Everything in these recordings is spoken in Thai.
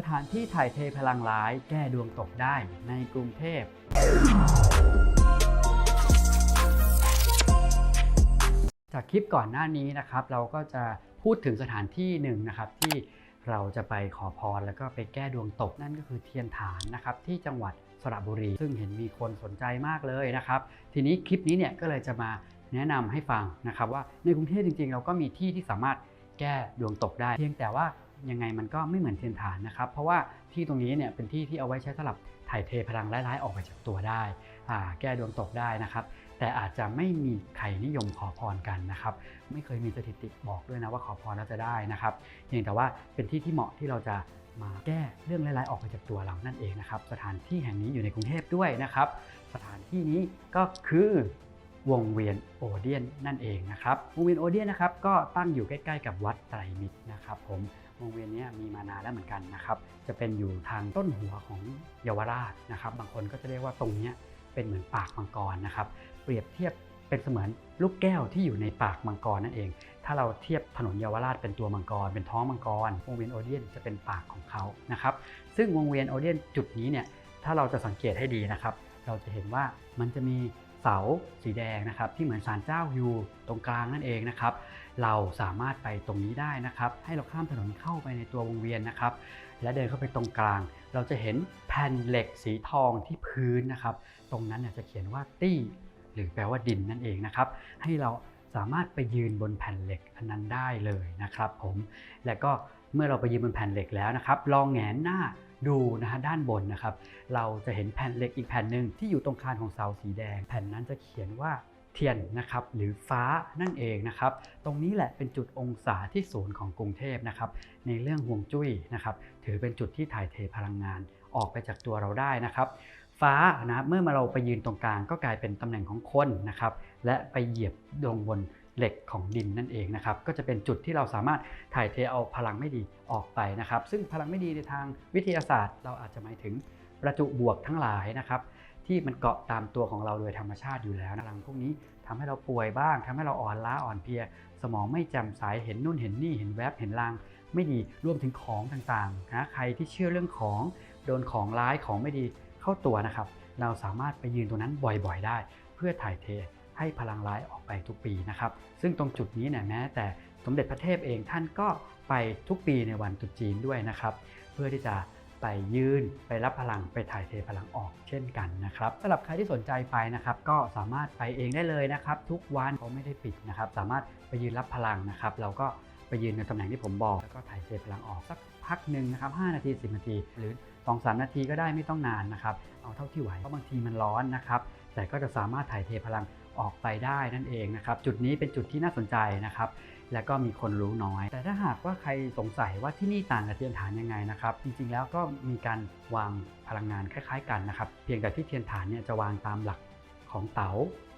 สถานที่ถ่ายเทพลังร้ายแก้ดวงตกได้ในกรุงเทพ จากคลิปก่อนหน้านี้นะครับ เราก็จะพูดถึงสถานที่หนึ่งนะครับที่เราจะไปขอพรแล้วก็ไปแก้ดวงตกนั่นก็คือเทียนฐานนะครับที่จังหวัดสระบุรี ซึ่งเห็นมีคนสนใจมากเลยนะครับ ทีนี้คลิปนี้เนี่ยก็เลยจะมาแนะนำให้ฟังนะครับว่าในกรุงเทพจริงๆ เราก็มีที่ที่สามารถแก้ดวงตกได้ เพียงแต่ว่า ยังไงมันก็ไม่เหมือนเทียนฐานนะครับ เพราะว่าที่ตรงนี้เนี่ยเป็นที่ที่เอาไว้ใช้สำหรับถ่ายเทพลังร้ายๆ ออกไปจากตัวได้ แก้ดวงตกได้นะครับ แต่อาจจะไม่มีใครนิยมขอพรกันนะครับ ไม่เคยมีสถิติบอกด้วยนะว่าขอพรแล้วจะได้นะครับ เพียงแต่ว่าเป็นที่ที่เหมาะที่เราจะมาแก้เรื่องร้ายๆออกไปจากตัวเรานั่นเองนะครับ สถานที่แห่งนี้อยู่ในกรุงเทพด้วยนะครับ สถานที่นี้ก็คือ วงเวียนโอเดียนนั่นเองนะครับวงเวียนโอเดียนนะครับก็ตั้งอยู่ใกล้ๆกับวัดไตรมิตรนะครับผมวงเวียนนี้มีมานานแล้วเหมือนกันนะครับจะเป็นอยู่ทางต้นหัวของเยาวราชนะครับ บางคนก็จะเรียกว่าตรงนี้เป็นเหมือนปากมังกรนะครับเปรียบเทียบเป็นเสมือนลูกแก้วที่อยู่ในปากมังกรนั่นเอง ถ้าเราเทียบถนนเยาวราชเป็นตัวมังกร เป็นท้องมังกร วงเวียนโอเดียนจะเป็นปากของเขานะครับ ซึ่งวงเวียนโอเดียนจุดนี้เนี่ย ถ้าเราจะสังเกตให้ดีนะครับ เราจะเห็นว่ามันจะมี เสาสีแดงนะครับที่เหมือนศาลเจ้าอยู่ตรงกลางนั่นเองนะครับ เราสามารถไปตรงนี้ได้นะครับ ให้เราข้ามถนนเข้าไปในตัววงเวียนนะครับ และเดินเข้าไปตรงกลาง เราจะเห็นแผ่นเหล็กสีทองที่พื้นนะครับ ตรงนั้นจะเขียนว่าตี้ หรือแปลว่าดินนั่นเองนะครับ ให้เรา สามารถไปยืนบนแผ่นเหล็กอันนั้นได้เลยนะครับผมและก็เมื่อเราไปยืนบนแผ่นเหล็กแล้วนะครับ ลองแงนหน้าดูนะฮะด้านบนนะครับ เราจะเห็นแผ่นเหล็กอีกแผ่นหนึ่งที่อยู่ตรงคานของเสาสีแดง แผ่นนั้นจะเขียนว่าเทียนนะครับหรือฟ้านั่นเองนะครับ ตรงนี้แหละเป็นจุดองศาที่ศูนย์ของกรุงเทพนะครับ ในเรื่องห่วงจุ้ยนะครับ ถือเป็นจุดที่ถ่ายเทพลังงานออกไปจากตัวเราได้นะครับ ฟ้านะเมื่อมาเราไปยืนตรงกลางก็กลายเป็นตำแหน่งของคนนะครับและไปเหยียบลงบนเหล็กของดินนั่นเองนะครับก็จะเป็นจุดที่เราสามารถถ่ายเทเอาพลังไม่ดีออกไปนะครับ ซึ่งพลังไม่ดีในทางวิทยาศาสตร์ เราอาจจะหมายถึงประจุบวกทั้งหลายนะครับที่มันเกาะตามตัวของเราโดยธรรมชาติอยู่แล้วพลังพวกนี้ทำให้เราป่วยบ้างทำให้เราอ่อนล้าอ่อนเพลีย สมองไม่แจ่มใสเห็นนู่นเห็นนี่เห็นแวบเห็นลาง ไม่ดีรวมถึงของต่างๆนะใครที่เชื่อเรื่องของโดนของร้ายของไม่ดี เข้าตัวนะครับ เราสามารถไปยืนตรงนั้นบ่อยๆ ได้ เพื่อถ่ายเทให้พลังร้ายออกไปทุกปีนะครับ ซึ่งตรงจุดนี้เนี่ยแม้แต่สมเด็จพระเทพเองท่านก็ไปทุกปีในวันตรุษจีนด้วยนะครับ เพื่อที่จะไปยืนไปรับพลังไปถ่ายเทพลังออกเช่นกันนะครับสำหรับใครที่สนใจไปนะครับก็สามารถไปเองได้เลยนะครับ ทุกวันเขาไม่ได้ปิดนะครับ สามารถไปยืนรับพลังนะครับ เราก็ ไปยืนในตำแหน่งที่ผมบอก แล้วก็ถ่ายเทพลังออกสักพักหนึ่งนะครับ5นาที 10 นาที หรือ 2-3 นาทีก็ได้ไม่ต้องนานนะครับ เอาเท่าที่ไหวเพราะบางทีมันร้อนนะครับ แต่ก็จะสามารถถ่ายเทพลังออกไปได้นั่นเองนะครับ จุดนี้เป็นจุดที่น่าสนใจนะครับ และก็มีคนรู้น้อย แต่ถ้าหากว่าใครสงสัยว่าที่นี่ต่างกับเทียนฐานยังไงนะครับ จริงๆแล้วก็มีการวางพลังงานคล้าย ๆ กันนะครับ เพียงแต่ที่เทียนฐานเนี่ยจะวางตามหลักของเต๋า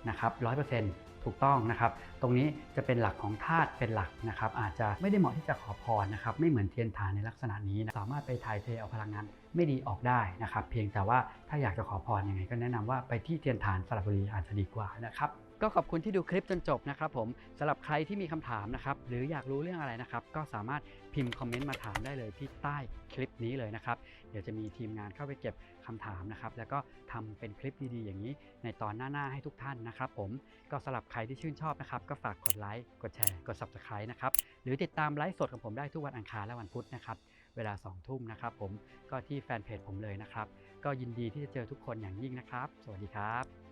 นะครับร้อยเปอร์เซ็นต์ ถูกต้องนะครับ ตรงนี้จะเป็นหลักของธาตุเป็นหลักนะครับ อาจจะไม่ได้เหมาะที่จะขอพรนะครับ ไม่เหมือนเทียนฐานในลักษณะนี้นะสามารถไปถ่ายเทเอาพลังงานไม่ดีออกได้นะครับ เพียงแต่ว่าถ้าอยากจะขอพรยังไงก็แนะนำว่าไปที่เทียนฐานสระบุรีอาจจะดีกว่านะครับ ก็ขอบคุณที่ดูคลิปจนจบนะครับผมสำหรับใครที่มีคำถามนะครับหรืออยากรู้เรื่องอะไรนะครับ ก็สามารถพิมพ์คอมเมนต์มาถามได้เลยที่ใต้คลิปนี้เลยนะครับ เดี๋ยวจะมีทีมงานเข้าไปเก็บคำถามนะครับ แล้วก็ทำเป็นคลิปดีๆ อย่างนี้ ในตอนหน้าๆให้ทุกท่านนะครับผมก็สำหรับใครที่ชื่นชอบนะครับ ก็ฝากกดไลค์กดแชร์กด subscribe นะครับหรือติดตามไลฟ์สดของผมได้ทุกวันอังคารและวันพุธนะครับเวลา2ทุ่มนะครับผมก็ที่แฟนเพจผมเลยนะครับ ก็ยินดีที่จะเจอทุกคนอย่างยิ่งนะครับ สวัสดีครับ